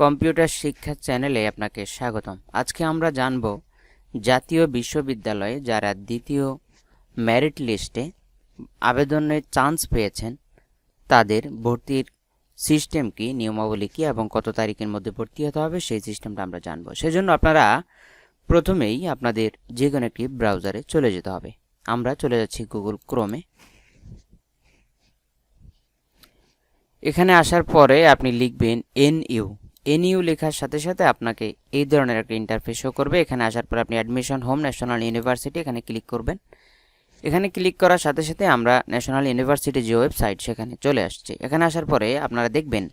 Computer শিক্ষা চ্যানেলে আপনাকে স্বাগতম। আজকে আমরা জানব জাতীয় বিশ্ববিদ্যালয়ে যারা দ্বিতীয় মেরিট লিস্টে আবেদনের চান্স পেয়েছেন, তাদের ভর্তির সিস্টেম কি, নিয়মাবলী কি এবং কত তারিখের মধ্যে ভর্তি হতে হবে সেই সিস্টেমটা আমরা জানব। সেজন্য আপনারা প্রথমেই আপনাদের যে কোনো একটি ব্রাউজারে চলে যেতে হবে। আমরা চলে যাচ্ছি গুগল ক্রোমে এখানে আসার পরে আপনি লিখবেন এন ইউ এন ইউ লেখার সাথে সাথে আপনাকে এই ধরনের একটা ইন্টারফেস শো করবে। এখানে আসার পর আপনি অ্যাডমিশন হোম ন্যাশনাল ইউনিভার্সিটি এখানে ক্লিক করবেন। এখানে ক্লিক করার সাথে সাথে আমরা ন্যাশনাল ইউনিভার্সিটি যে ওয়েবসাইট সেখানে চলে আসছে। এখানে আসার পরে আপনারা দেখবেন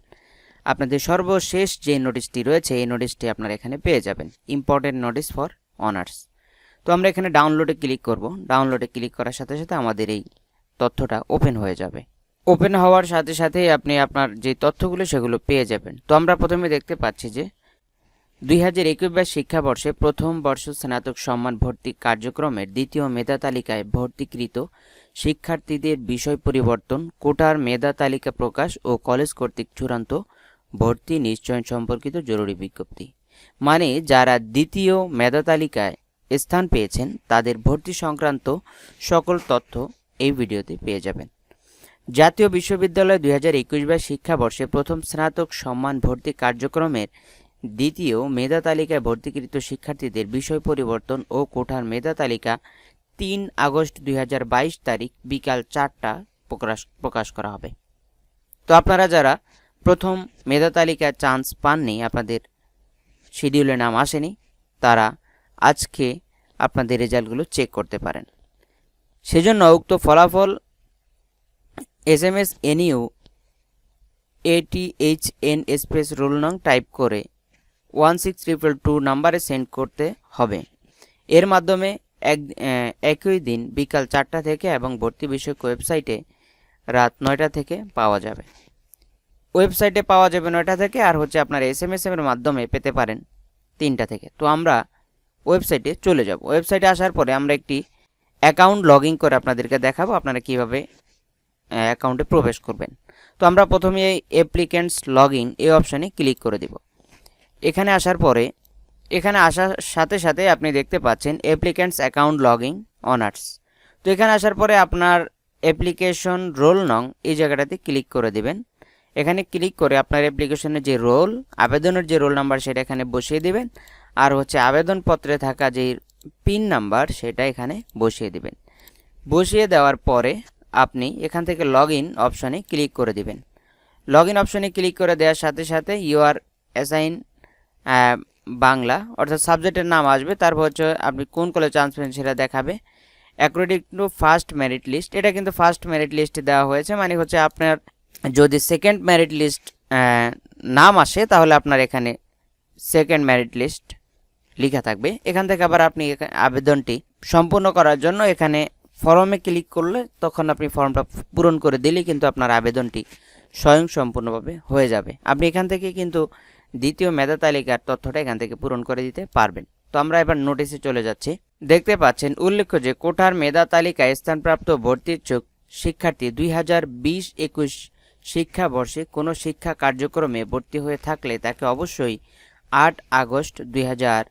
আপনাদের সর্বশেষ যে নোটিশটি রয়েছে, এই নোটিশটি আপনারা এখানে পেয়ে যাবেন। ইম্পর্টেন্ট নোটিশ ফর অনার্স তো আমরা এখানে ডাউনলোডে ক্লিক করব। ডাউনলোডে ক্লিক করার সাথে সাথে আমাদের এই তথ্যটা ওপেন হয়ে যাবে। ওপেন হওয়ার সাথে সাথে আপনি আপনার যে তথ্যগুলো সেগুলো পেয়ে যাবেন। তো আমরা প্রথমে দেখতে পাচ্ছি যে দুই হাজার একুশ বাইশ শিক্ষাবর্ষে প্রথম বর্ষ স্নাতক সম্মান ভর্তি কার্যক্রমের দ্বিতীয় মেধা তালিকায় ভর্তিকৃত শিক্ষার্থীদের বিষয় পরিবর্তন, কোটার মেধা তালিকা প্রকাশ ও কলেজ কর্তৃক চূড়ান্ত ভর্তি নিশ্চয়ন সম্পর্কিত জরুরি বিজ্ঞপ্তি। মানে যারা দ্বিতীয় মেধা তালিকায় স্থান পেয়েছেন, তাদের ভর্তি সংক্রান্ত সকল তথ্য এই ভিডিওতে পেয়ে যাবেন। জাতীয় বিশ্ববিদ্যালয় দুই হাজার একুশ বাইশ শিক্ষাবর্ষে প্রথম স্নাতক সম্মান ভর্তি কার্যক্রমের দ্বিতীয় মেধা তালিকায় ভর্তিকৃত শিক্ষার্থীদের বিষয় পরিবর্তন ও কোঠার মেধা তালিকা তিন আগস্ট দুই হাজার বাইশ তারিখ বিকাল চারটা প্রকাশ প্রকাশ করা হবে। তো আপনারা যারা প্রথম মেধা তালিকায় চান্স পাননি, আপনাদের শিডিউলে নাম আসেনি, তারা আজকে আপনাদের রেজাল্টগুলো চেক করতে পারেন। সেজন্য উক্ত ফলাফল S M S NU ATH N space roll নং টাইপ করে ওয়ান সিক্স ট্রিপল টু নাম্বারে সেন্ড করতে হবে। এর মাধ্যমে এক একই দিন বিকাল চারটা থেকে এবং ভর্তি বিষয়ক ওয়েবসাইটে রাত নয়টা থেকে পাওয়া যাবে। ওয়েবসাইটে পাওয়া যাবে নয়টা থেকে আর হচ্ছে আপনার এস এম এস এর মাধ্যমে পেতে পারেন তিনটা থেকে। তো আমরা ওয়েবসাইটে চলে যাব। ওয়েবসাইটে আসার পরে আমরা একটি অ্যাকাউন্ট লগ করে আপনাদেরকে দেখাবো। আপনারা কীভাবে অ্যাকাউন্টে প্রবেশ করবেন। তো আমরা প্রথমে এই অ্যাপ্লিক্যান্টস লগ ইন এই অপশানে ক্লিক করে দিব। এখানে আসার পরে, এখানে আসার সাথে সাথে আপনি দেখতে পাচ্ছেন applicants account log in honours তো এখানে আসার পরে আপনার অ্যাপ্লিকেশন রোল নং এই জায়গাটাতে ক্লিক করে দেবেন। এখানে ক্লিক করে আপনার অ্যাপ্লিকেশনের যে রোল আবেদনের যে রোল নাম্বার সেটা এখানে বসিয়ে দেবেন। আর হচ্ছে আবেদনপত্রে থাকা যে পিন নাম্বার সেটা এখানে বসিয়ে দেবেন। বসিয়ে দেওয়ার পরে আপনি এখান থেকে লগ ইন অপশানে ক্লিক করে দিবেন। লগ ইন অপশানে ক্লিক করে দেওয়ার সাথে সাথে ইউ আর অ্যাসাইন বাংলা অর্থাৎ সাবজেক্টের নাম আসবে। তারপর হচ্ছে আপনি কোন কলেজ চান্স পেন সেটা দেখাবে। According to first merit list এটা কিন্তু ফার্স্ট মেরিট লিস্টে দেওয়া হয়েছে। মানে হচ্ছে আপনার যদি সেকেন্ড মেরিট লিস্ট নাম আসে, তাহলে আপনার এখানে সেকেন্ড মেরিট লিস্ট লেখা থাকবে। এখান থেকে আবার আপনি আবেদনটি সম্পূর্ণ করার জন্য এখানে ফর্মে ক্লিক করলে তখন আপনি ফর্মটা পূরণ করে দিলেই কিন্তু আপনার আবেদনটি স্বয়ং সম্পূর্ণভাবে হয়ে যাবে। আপনি এখান থেকে কিন্তু দ্বিতীয় মেধা তালিকার তথ্যটা এখান থেকে পূরণ করে দিতে পারবেন। তো আমরা এবার নোটিশে চলে যাচ্ছি। দেখতে পাচ্ছেন, উল্লেখ্য যে কোঠার মেধা তালিকায় স্থানপ্রাপ্ত ভর্তির চোখ শিক্ষার্থী দুই হাজার বিশ একুশ শিক্ষাবর্ষে কোনো শিক্ষা কার্যক্রমে ভর্তি হয়ে থাকলে তাকে অবশ্যই আট আগস্ট দুই হাজার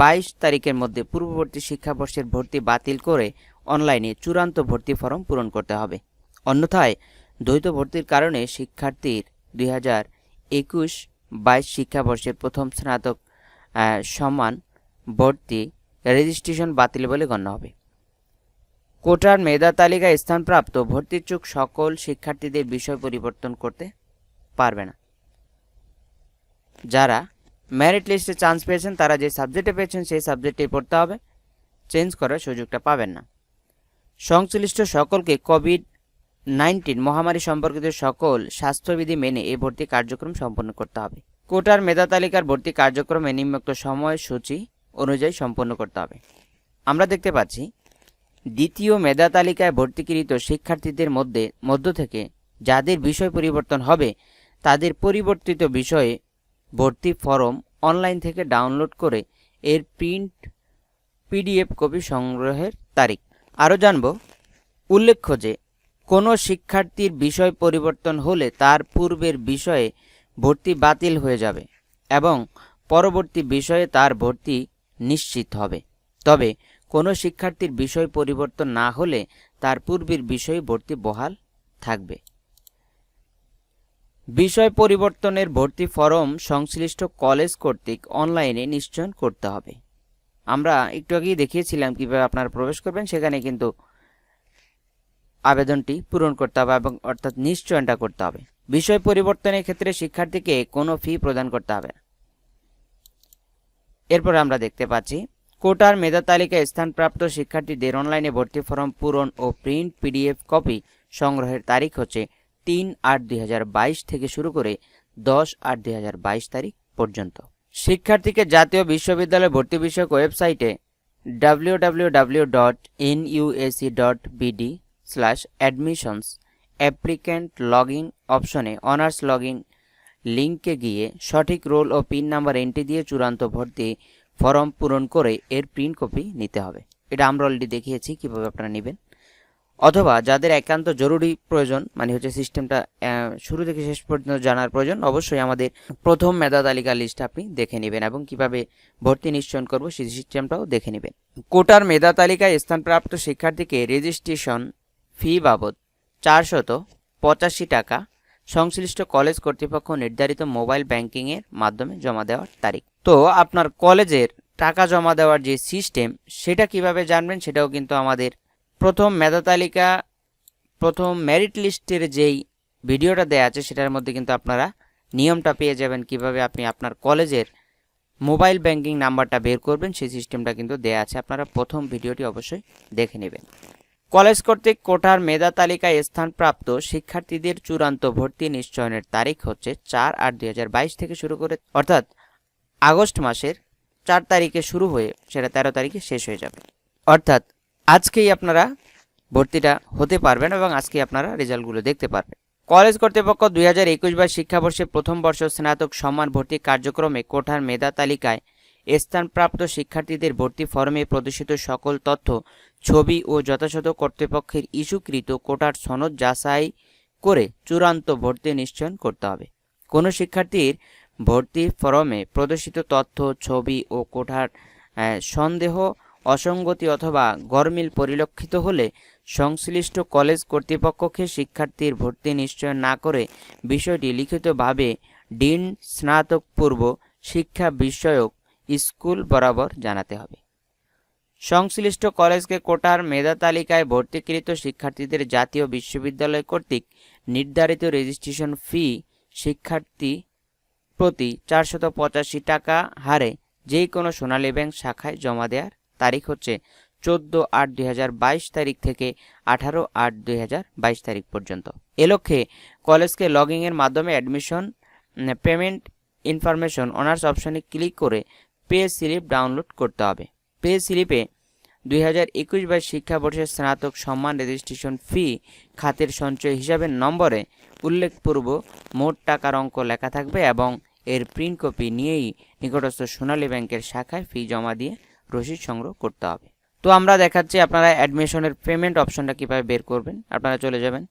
বাইশ তারিখের মধ্যে পূর্ববর্তী শিক্ষাবর্ষের ভর্তি বাতিল করে অনলাইনে চূড়ান্ত ভর্তি ফর্ম পূরণ করতে হবে। অন্যথায়, দ্বৈত ভর্তির কারণে শিক্ষার্থীর দুই হাজার একুশ বাইশ শিক্ষাবর্ষের প্রথম স্নাতক সমান ভর্তি রেজিস্ট্রেশন বাতিল বলে গণ্য হবে। কোটার মেধা তালিকায় স্থানপ্রাপ্ত ভর্তিচ্ছুক সকল শিক্ষার্থীদের বিষয় পরিবর্তন করতে পারবে না। যারা মেরিট লিস্টে চান্স পেয়েছেন, তারা যে সাবজেক্টে পেয়েছেন, সেই সাবজেক্টে পড়তে হবে। চেঞ্জ করার সুযোগটা পাবেন না। সংশ্লিষ্ট সকলকে কোভিড নাইন্টিন মহামারী সম্পর্কিত সকল স্বাস্থ্যবিধি মেনে এই ভর্তি কার্যক্রম সম্পন্ন করতে হবে। কোটার মেধা তালিকার ভর্তি কার্যক্রমে নিম্নোক্ত সময়সূচি অনুযায়ী সম্পন্ন করতে হবে। আমরা দেখতে পাচ্ছি, দ্বিতীয় মেধা তালিকায় ভর্তিকৃত শিক্ষার্থীদের মধ্যে, মধ্য থেকে যাদের বিষয় পরিবর্তন হবে, তাদের পরিবর্তিত বিষয়ে ভর্তি ফরম অনলাইন থেকে ডাউনলোড করে এর প্রিন্ট পিডিএফ কপি সংগ্রহের তারিখ। আরও জানব। উল্লেখ্য যে, কোনো শিক্ষার্থীর বিষয় পরিবর্তন হলে তার পূর্বের বিষয়ে ভর্তি বাতিল হয়ে যাবে এবং পরবর্তী বিষয়ে তার ভর্তি নিশ্চিত হবে। তবে, কোনো শিক্ষার্থীর বিষয় পরিবর্তন না হলে তার পূর্বের বিষয়ে ভর্তি বহাল থাকবে। বিষয় পরিবর্তনের ভর্তি ফরম সংশ্লিষ্ট কলেজ কর্তৃক অনলাইনে নিশ্চয়ন করতে হবে। আমরা একটু আগেই দেখিয়েছিলাম কীভাবে আপনারা প্রবেশ করবেন, সেখানে কিন্তু আবেদনটি পূরণ করতে হবে এবং অর্থাৎ নিশ্চয়নটা করতে হবে। বিষয় পরিবর্তনের ক্ষেত্রে শিক্ষার্থীকে কোনো ফি প্রদান করতে হবে এরপর আমরা দেখতে পাচ্ছি, কোটার মেধা তালিকায় স্থানপ্রাপ্ত শিক্ষার্থীদের অনলাইনে ভর্তি ফর্ম পূরণ ও প্রিন্ট পিডিএফ কপি সংগ্রহের তারিখ হচ্ছে তিন আট দুই থেকে শুরু করে দশ আট দুই তারিখ পর্যন্ত। শিক্ষার্থীকে জাতীয় বিশ্ববিদ্যালয় ভর্তি বিষয়ক ওয়েবসাইটে W dot NUAC dot BD slash admissions applicant log in অপশনে অনার্স লগ ইন লিঙ্কে গিয়ে সঠিক রোল ও পিন নাম্বার এন্ট্রি দিয়ে চূড়ান্ত ভর্তি ফর্ম পূরণ করে এর প্রিন্ট কপি নিতে হবে। এটা আমরা অলরেডি দেখিয়েছি, কীভাবে আপনারা নেবেন। অথবা যাদের একান্ত জরুরি প্রয়োজন মানে হচ্ছে সিস্টেমটা শুরু থেকে শেষ পর্যন্ত জানার প্রয়োজন, অবশ্যই আমাদের প্রথম মেধা তালিকা লিস্ট আপনি দেখে নেবেন এবং কীভাবে ভর্তি নিশ্চয়ন করব সেই সিস্টেমটাও দেখে নেবেন। কোটার মেধা তালিকায় স্থানপ্রাপ্ত শিক্ষার্থীকে রেজিস্ট্রেশন ফি বাবদ চারশত পঁচাশি টাকা সংশ্লিষ্ট কলেজ কর্তৃপক্ষ নির্ধারিত মোবাইল ব্যাংকিংয়ের মাধ্যমে জমা দেওয়ার তারিখ। তো আপনার কলেজের টাকা জমা দেওয়ার যে সিস্টেম সেটা কীভাবে জানবেন সেটাও কিন্তু আমাদের প্রথম মেধা তালিকা, প্রথম মেরিট লিস্টের যেই ভিডিওটা দেওয়া আছে, সেটার মধ্যে কিন্তু আপনারা নিয়মটা পেয়ে যাবেন কীভাবে আপনি আপনার কলেজের মোবাইল ব্যাংকিং নাম্বারটা বের করবেন, সেই সিস্টেমটা কিন্তু দেওয়া আছে। আপনারা প্রথম ভিডিওটি অবশ্যই দেখে নেবেন। কলেজ কর্তৃক কোটার মেধা তালিকায় স্থানপ্রাপ্ত শিক্ষার্থীদের চূড়ান্ত ভর্তি নিশ্চয়নের তারিখ হচ্ছে চার আট দুই থেকে শুরু করে, অর্থাৎ আগস্ট মাসের চার তারিখে শুরু হয়ে, সেটা তেরো তারিখে শেষ হয়ে যাবে। অর্থাৎ আজকেই আপনারা ভর্তিটা হতে পারবেন এবং আজকেই আপনারা রেজাল্টগুলো দেখতে পারবেন। কলেজ কর্তৃপক্ষ দুই হাজার একুশ বাইশ শিক্ষাবর্ষে প্রথম বর্ষ স্নাতক সম্মান ভর্তি কার্যক্রমে কোঠার মেধা তালিকায় স্থানপ্রাপ্ত শিক্ষার্থীদের ভর্তি ফর্মে প্রদর্শিত সকল তথ্য, ছবি ও যথাযথ কর্তৃপক্ষের ইস্যুকৃত কোটার সনদ যাচাই করে চূড়ান্ত ভর্তি নিশ্চয়ন করতে হবে। কোনো শিক্ষার্থীর ভর্তি ফর্মে প্রদর্শিত তথ্য, ছবি ও কোঠার সন্দেহ অসঙ্গতি অথবা গরমিল পরিলক্ষিত হলে সংশ্লিষ্ট কলেজ কর্তৃপক্ষকে শিক্ষার্থীর ভর্তি নিশ্চয় না করে বিষয়টি লিখিতভাবে ডিন স্নাতক পূর্ব শিক্ষা বিষয়ক স্কুল বরাবর জানাতে হবে। সংশ্লিষ্ট কলেজকে কোটার মেধা তালিকায় ভর্তিকৃত শিক্ষার্থীদের জাতীয় বিশ্ববিদ্যালয় কর্তৃক নির্ধারিত রেজিস্ট্রেশন ফি শিক্ষার্থী প্রতি চারশত পঁচাশি টাকা হারে যে কোনো সোনালী ব্যাংক শাখায় জমা দেওয়ার তারিখ হচ্ছে চোদ্দ আট দুই তারিখ থেকে আঠারো আট দুই তারিখ পর্যন্ত। এ লক্ষ্যে কলেজকে লগইনের মাধ্যমে অ্যাডমিশন পেমেন্ট ইনফরমেশন, অনার্স অপশনে ক্লিক করে পে স্লিপ ডাউনলোড করতে হবে। পে স্লিপে দুই হাজার একুশ বাইশ শিক্ষাবর্ষের স্নাতক সম্মান রেজিস্ট্রেশন ফি, খাতের সঞ্চয় হিসাবের নম্বরে উল্লেখপূর্ব মোট টাকার অঙ্ক লেখা থাকবে এবং এর প্রিন্ট কপি নিয়েই নিকটস্থ সোনালী ব্যাংকের শাখায় ফি জমা দিয়ে রসিদ সংগ্রহ করতে হবে। তো আমরা দেখাচ্ছি আপনারা অ্যাডমিশনের পেমেন্ট অপশনটা কীভাবে বের করবেন। আপনারা চলে যাবেন।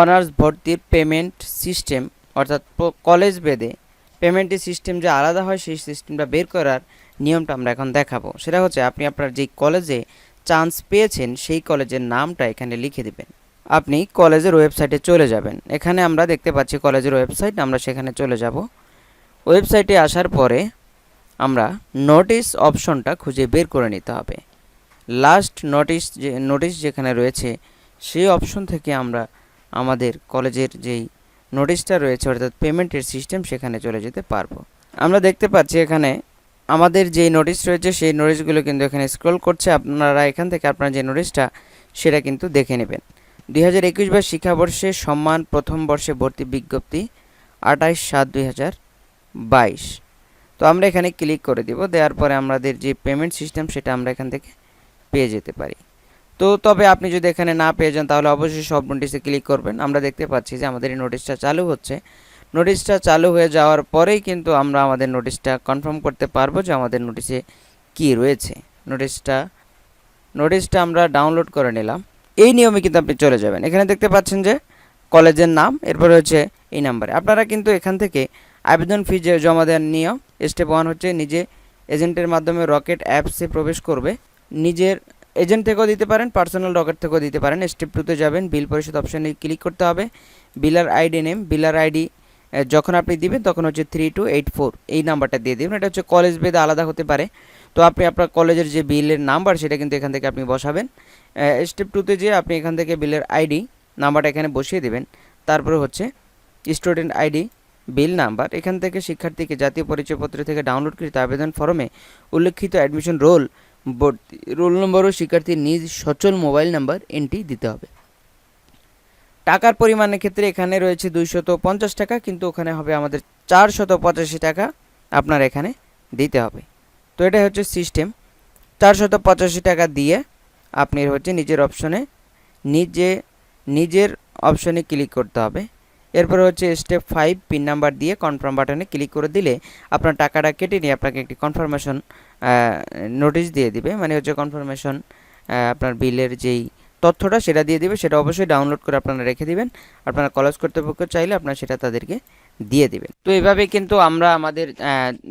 অনার্স ভর্তির পেমেন্ট সিস্টেম, অর্থাৎ কলেজ বেদে পেমেন্টের সিস্টেম যে আলাদা হয়, সেই সিস্টেমটা বের করার নিয়মটা আমরা এখন দেখাবো। সেটা হচ্ছে আপনি আপনার যেই কলেজে চান্স পেয়েছেন, সেই কলেজের নামটা এখানে লিখে দেবেন। আপনি কলেজের ওয়েবসাইটে চলে যাবেন। এখানে আমরা দেখতে পাচ্ছি কলেজের ওয়েবসাইট, আমরা সেখানে চলে যাব। ওয়েবসাইটে আসার পরে আমরা নোটিশ অপশনটা খুঁজে বের করে নিতে হবে। লাস্ট নোটিশ যে নোটিশ যেখানে রয়েছে, সেই অপশন থেকে আমরা আমাদের কলেজের যেই নোটিশটা রয়েছে, অর্থাৎ পেমেন্টের সিস্টেম সেখানে চলে যেতে পারব। আমরা দেখতে পাচ্ছি এখানে আমাদের যেই নোটিশ রয়েছে, সেই নোটিশগুলো কিন্তু এখানে স্ক্রল করছে। আপনারা এখান থেকে আপনার যে নোটিশটা সেটা কিন্তু দেখে নেবেন। দুই হাজার একুশ বা শিক্ষাবর্ষে সম্মান প্রথম বর্ষে ভর্তি বিজ্ঞপ্তি আঠাইশ সাত দুই হাজার বাইশ। তো আমরা এখানে ক্লিক করে দিব, দেওয়ার পরে আমাদের যে পেমেন্ট সিস্টেম সেটা আমরা এখান থেকে পেয়ে যেতে পারি। তো তবে আপনি যদি এখানে না পেয়ে যান তাহলে অবশ্যই সব নোটিশে ক্লিক করবেন। আমরা দেখতে পাচ্ছি যে আমাদের এই নোটিশটা চালু হচ্ছে। নোটিশটা চালু হয়ে যাওয়ার পরেই কিন্তু আমরা আমাদের নোটিশটা কনফার্ম করতে পারব যে আমাদের নোটিশে কি রয়েছে। নোটিশটা নোটিশটা আমরা ডাউনলোড করে নিলাম। এই নিয়মে কিন্তু আপনি চলে যাবেন। এখানে দেখতে পাচ্ছেন যে কলেজের নাম, এরপরে হচ্ছে এই নাম্বারে আপনারা কিন্তু এখান থেকে আবেদন ফি জমা দেওয়ার নিয়ম স্টেপ ওয়ান হচ্ছে নিজে এজেন্টের মাধ্যমে রকেট অ্যাপসে প্রবেশ করবে। নিজের এজেন্ট থেকেও দিতে পারেন পার্সোনাল রকেট থেকেও দিতে পারেন। স্টেপ টুতে যাবেন বিল পরিশোধ অপশানে ক্লিক করতে হবে। Biller ID name biller ID যখন আপনি দিবেন, তখন হচ্ছে থ্রি টু এইট ফোর এই নাম্বারটা দিয়ে দেবেন। এটা হচ্ছে কলেজ ভেদে আলাদা হতে পারে। তো আপনি আপনার কলেজের যে বিলের নাম্বার সেটা কিন্তু এখান থেকে আপনি বসাবেন। স্টেপ টুতে যে আপনি এখান থেকে বিলের আইডি নাম্বারটা এখানে বসিয়ে দেবেন। তারপরে হচ্ছে স্টুডেন্ট আইডি বিল নাম্বার। এখান থেকে শিক্ষার্থীকে জাতীয় পরিচয়পত্র থেকে ডাউনলোডকৃত আবেদন ফর্মে উল্লেখিত অ্যাডমিশন রোল রোল নম্বর ও শিক্ষার্থীর নিজ সচল মোবাইল নাম্বার এন্ট্রি দিতে হবে। টাকার পরিমাণের ক্ষেত্রে এখানে রয়েছে দুইশত পঞ্চাশ টাকা, কিন্তু ওখানে হবে আমাদের চারশত পঁচাশি টাকা আপনার এখানে দিতে হবে। তো এটা হচ্ছে সিস্টেম চারশত পঁচাশি টাকা দিয়ে আপনি হচ্ছে নিজের অপশনে নিজে নিজের অপশনে ক্লিক করতে হবে। এরপরে হচ্ছে স্টেপ ফাইভ পিন নাম্বার দিয়ে কনফার্ম বাটনে ক্লিক করে দিলে আপনার টাকাটা কেটে নিয়ে আপনাকে একটি কনফার্মেশন নোটিশ দিয়ে দিবে। মানে হচ্ছে কনফার্মেশন আপনার বিলের যেই তথ্যটা সেটা দিয়ে দিবে। সেটা অবশ্যই ডাউনলোড করে আপনারা রেখে দিবেন। আপনারা কলেজ কর্তৃপক্ষ চাইলে আপনারা সেটা তাদেরকে দিয়ে দিবেন। তো এভাবে কিন্তু আমরা আমাদের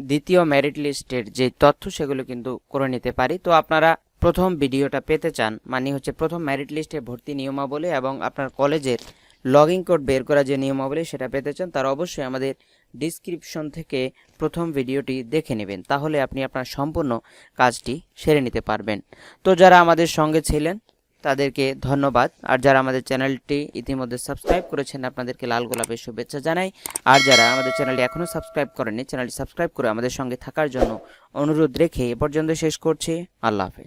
দ্বিতীয় মেরিট লিস্টের যে তথ্য সেগুলো কিন্তু করে নিতে পারি। তো আপনারা প্রথম ভিডিওটা পেতে চান মানে হচ্ছে প্রথম মেরিট লিস্টে ভর্তি নিয়মাবলী এবং আপনার কলেজের লগ ইন কোড বের করা যে নিয়মাবলী সেটা পেতে চান, তার অবশ্যই আমাদের ডিসক্রিপশন থেকে প্রথম ভিডিওটি দেখে নেবেন। তাহলে আপনি আপনার সম্পূর্ণ কাজটি সেরে নিতে পারবেন। তো যারা আমাদের সঙ্গে ছিলেন, তাদেরকে ধন্যবাদ। আর যারা আমাদের চ্যানেলটি ইতিমধ্যে সাবস্ক্রাইব করেছেন, আপনাদেরকে লাল গোলাপের শুভেচ্ছা জানাই। আর যারা আমাদের চ্যানেলটি এখনও সাবস্ক্রাইব করেননি, চ্যানেলটি সাবস্ক্রাইব করে আমাদের সঙ্গে থাকার জন্য অনুরোধ রেখে এ পর্যন্ত শেষ করছি। আল্লাহ হাফেজ।